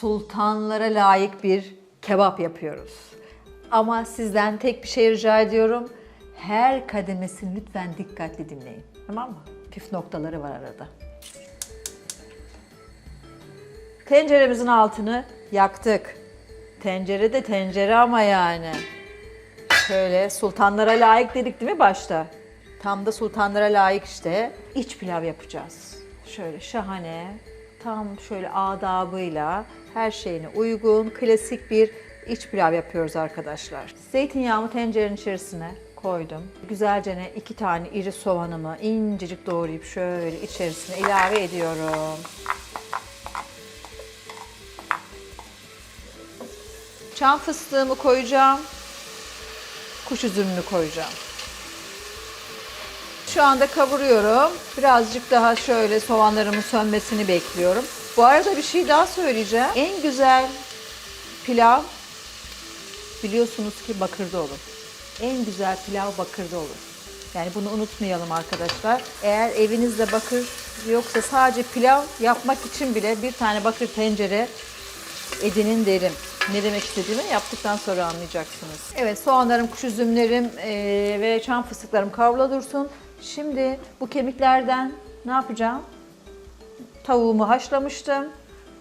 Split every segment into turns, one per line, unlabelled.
sultanlara layık bir kebap yapıyoruz. Ama sizden tek bir şey rica ediyorum. Her kademesini lütfen dikkatli dinleyin. Tamam mı? Püf noktaları var arada. Tenceremizin altını yaktık. Tencere de tencere ama yani. Şöyle sultanlara layık dedik değil mi başta? Tam da sultanlara layık işte. İç pilav yapacağız. Şöyle şahane, tam şöyle adabıyla her şeyine uygun, klasik bir iç pilav yapıyoruz arkadaşlar. Zeytinyağımı tencerenin içerisine koydum. Güzelce ne iki tane iri soğanımı incecik doğrayıp şöyle içerisine ilave ediyorum. Çam fıstığımı koyacağım. Kuş üzümünü koyacağım. Şu anda kavuruyorum. Birazcık daha şöyle soğanlarımın sönmesini bekliyorum. Bu arada bir şey daha söyleyeceğim. En güzel pilav biliyorsunuz ki bakırda olur. En güzel pilav bakırda olur. Yani bunu unutmayalım arkadaşlar. Eğer evinizde bakır yoksa sadece pilav yapmak için bile bir tane bakır tencere edinin derim. Ne demek istediğimi yaptıktan sonra anlayacaksınız. Evet soğanlarım, kuş üzümlerim ve çam fıstıklarım kavrula dursun. Şimdi bu kemiklerden ne yapacağım? Tavuğumu haşlamıştım.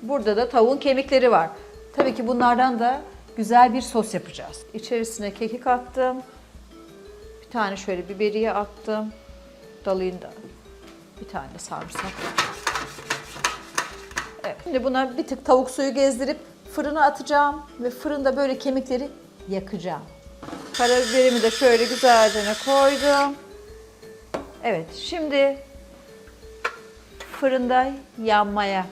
Burada da tavuğun kemikleri var. Tabii ki bunlardan da güzel bir sos yapacağız. İçerisine kekik attım. Bir tane şöyle biberiye attım. Dalıyında bir tane sarımsak. Evet. Şimdi buna bir tık tavuk suyu gezdirip fırına atacağım ve fırında böyle kemikleri yakacağım. Karabiberimi de şöyle güzelce koydum. Evet, şimdi fırında yanmaya.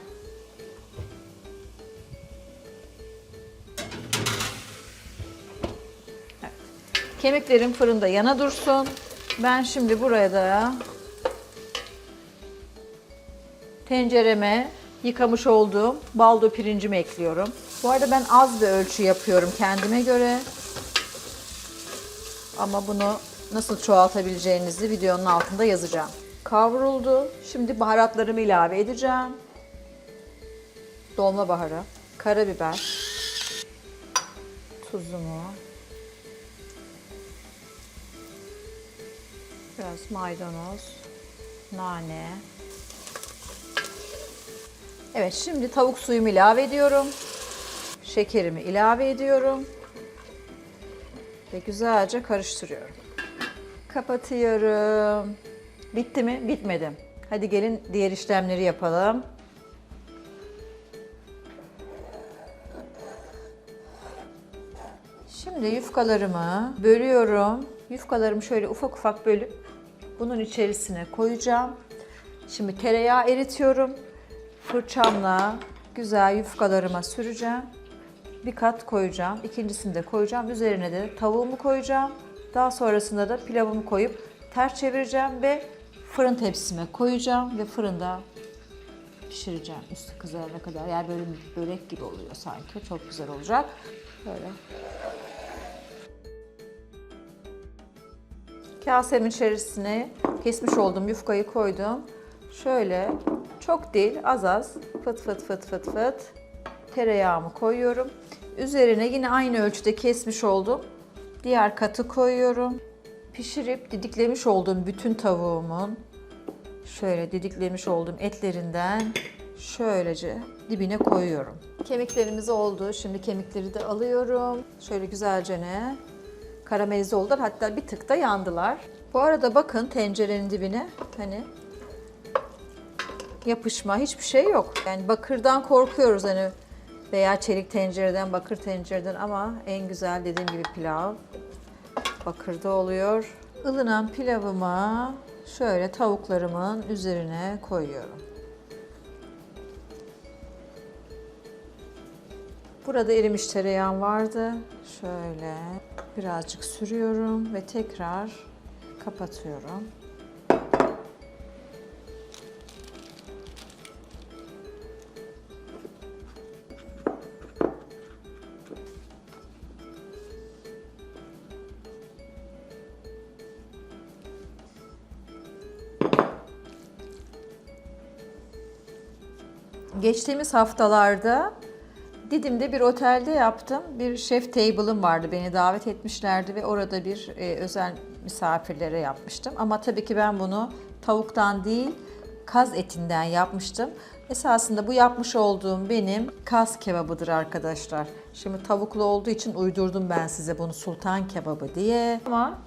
Evet. Kemiklerim fırında yana dursun. Ben şimdi buraya da tencereme yıkamış olduğum baldo pirincimi ekliyorum. Bu arada ben az bir ölçü yapıyorum kendime göre. Ama bunu nasıl çoğaltabileceğinizi videonun altında yazacağım. Kavruldu. Şimdi baharatlarımı ilave edeceğim. Dolma baharı, karabiber, tuzumu, biraz maydanoz, nane, Evet şimdi tavuk suyumu ilave ediyorum. Şekerimi ilave ediyorum. Ve güzelce karıştırıyorum. Kapatıyorum. Bitti mi? Bitmedi. Hadi gelin diğer işlemleri yapalım. Şimdi yufkalarımı bölüyorum. Yufkalarımı şöyle ufak ufak bölüp bunun içerisine koyacağım. Şimdi tereyağı eritiyorum. Fırçamla güzel yufkalarıma süreceğim. Bir kat koyacağım. İkincisini de koyacağım. Üzerine de tavuğumu koyacağım. Daha sonrasında da pilavımı koyup ters çevireceğim ve fırın tepsime koyacağım ve fırında pişireceğim üstü kızarana kadar. Yani böyle bir börek gibi oluyor sanki. Çok güzel olacak. Böyle. Kasemin içerisine kesmiş olduğum yufkayı koydum. Şöyle çok değil az az fıt fıt fıt fıt fıt tereyağımı koyuyorum. Üzerine yine aynı ölçüde kesmiş olduğum diğer katı koyuyorum. Pişirip didiklemiş olduğum bütün tavuğumun şöyle didiklemiş olduğum etlerinden şöylece dibine koyuyorum. Kemiklerimiz oldu. Şimdi kemikleri de alıyorum. Şöyle güzelce ne karamelize oldular. Hatta bir tık da yandılar. Bu arada bakın tencerenin dibine hani yapışma hiçbir şey yok. Yani bakırdan korkuyoruz hani veya çelik tencereden, bakır tencereden ama en güzel dediğim gibi pilav bakırda oluyor. Ilınan pilavıma şöyle tavuklarımın üzerine koyuyorum. Burada erimiş tereyağım vardı. Şöyle birazcık sürüyorum ve tekrar kapatıyorum. Geçtiğimiz haftalarda Didim'de bir otelde yaptım. Bir şef table'ım vardı. Beni davet etmişlerdi ve orada bir e, özel misafirlere yapmıştım. Ama tabii ki ben bunu tavuktan değil, kaz etinden yapmıştım. Esasında bu yapmış olduğum benim kaz kebabıdır arkadaşlar. Şimdi tavuklu olduğu için uydurdum ben size bunu sultan kebabı diye. Ama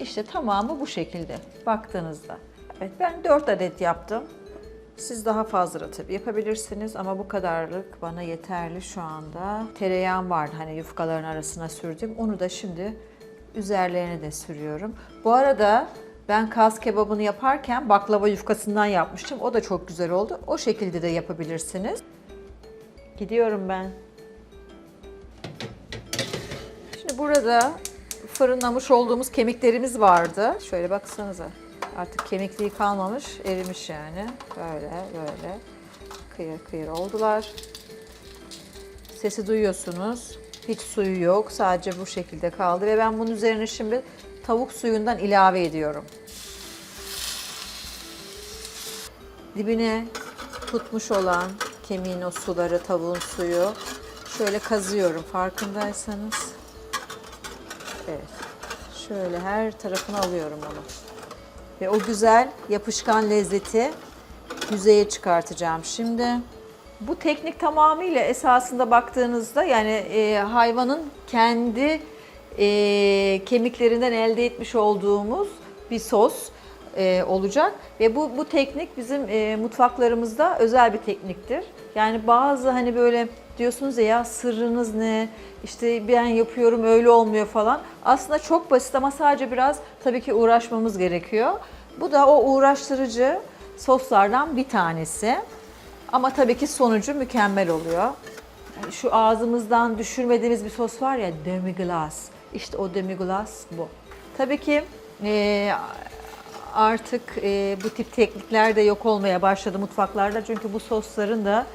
işte tamamı bu şekilde baktığınızda. Evet ben 4 adet yaptım. Siz daha fazla tabii yapabilirsiniz ama bu kadarlık bana yeterli şu anda. Tereyağım vardı hani yufkaların arasına sürdüm. Onu da şimdi üzerlerine de sürüyorum. Bu arada ben kaz kebabını yaparken baklava yufkasından yapmıştım. O da çok güzel oldu. O şekilde de yapabilirsiniz. Gidiyorum ben. Şimdi burada fırınlamış olduğumuz kemiklerimiz vardı. Şöyle baksanıza. Artık kemikliği kalmamış, erimiş yani. Böyle böyle kıyır kıyır oldular. Sesi duyuyorsunuz. Hiç suyu yok. Sadece bu şekilde kaldı ve ben bunun üzerine şimdi tavuk suyundan ilave ediyorum. Dibine tutmuş olan kemiğin o suları, tavuğun suyu şöyle kazıyorum farkındaysanız. Evet. Şöyle her tarafını alıyorum onu. Ve o güzel yapışkan lezzeti yüzeye çıkartacağım şimdi. Bu teknik tamamıyla esasında baktığınızda yani e, hayvanın kendi e, kemiklerinden elde etmiş olduğumuz bir sos e, olacak ve bu bu teknik bizim e, mutfaklarımızda özel bir tekniktir. Yani bazı hani böyle diyorsunuz ya, ya sırrınız ne? İşte ben yapıyorum öyle olmuyor falan. Aslında çok basit ama sadece biraz tabii ki uğraşmamız gerekiyor. Bu da o uğraştırıcı soslardan bir tanesi. Ama tabii ki sonucu mükemmel oluyor. Şu ağzımızdan düşürmediğimiz bir sos var ya demi-glace. İşte o demi-glace bu. Tabii ki e, artık e, bu tip teknikler de yok olmaya başladı mutfaklarda. Çünkü bu sosların da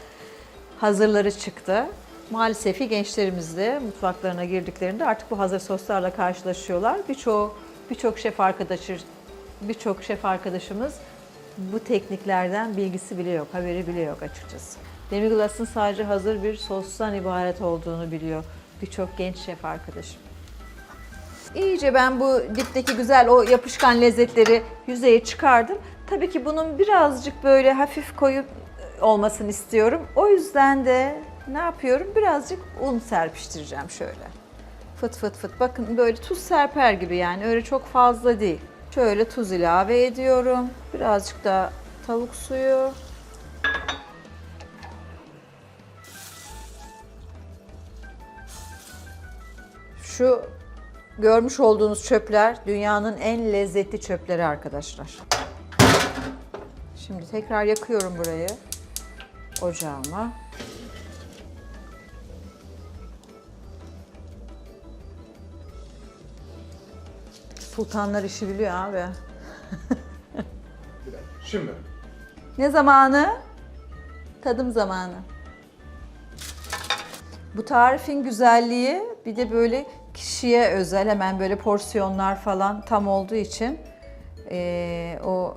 hazırları çıktı. Maalesef ki gençlerimiz de mutfaklarına girdiklerinde artık bu hazır soslarla karşılaşıyorlar. Birçok birçok şef arkadaşı birçok şef arkadaşımız bu tekniklerden bilgisi bile yok, haberi bile yok açıkçası. Demi-glace'ın sadece hazır bir sostan ibaret olduğunu biliyor birçok genç şef arkadaşım. İyice ben bu dipteki güzel o yapışkan lezzetleri yüzeye çıkardım. Tabii ki bunun birazcık böyle hafif koyu olmasını istiyorum. O yüzden de ne yapıyorum? Birazcık un serpiştireceğim şöyle. Fıt fıt fıt. Bakın böyle tuz serper gibi yani öyle çok fazla değil. Şöyle tuz ilave ediyorum. Birazcık da tavuk suyu. Şu görmüş olduğunuz çöpler dünyanın en lezzetli çöpleri arkadaşlar. Şimdi tekrar yakıyorum burayı. Ocağıma. Sultanlar işi biliyor abi.
Şimdi
Ne zamanı? Tadım zamanı. Bu tarifin güzelliği bir de böyle kişiye özel hemen böyle porsiyonlar falan tam olduğu için eee, o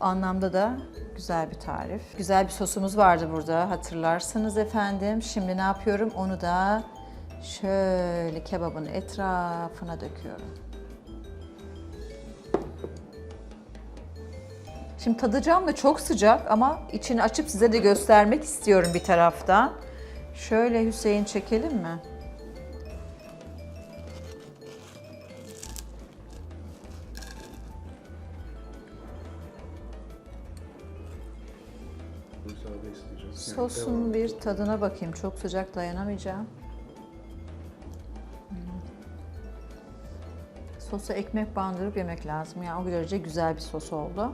anlamda da güzel bir tarif. Güzel bir sosumuz vardı burada hatırlarsınız efendim. Şimdi ne yapıyorum? Onu da şöyle kebabın etrafına döküyorum. Şimdi tadacağım da çok sıcak ama içini açıp size de göstermek istiyorum bir taraftan. Şöyle Hüseyin çekelim mi?
Müsaade isteyeceğiz.
Sosun bir tadına bakayım. Çok sıcak dayanamayacağım. Hmm. Sosa ekmek bandırıp yemek lazım. Yani o derece güzel bir sos oldu.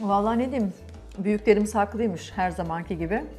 Vallahi ne diyeyim, büyüklerimiz haklıymış her zamanki gibi.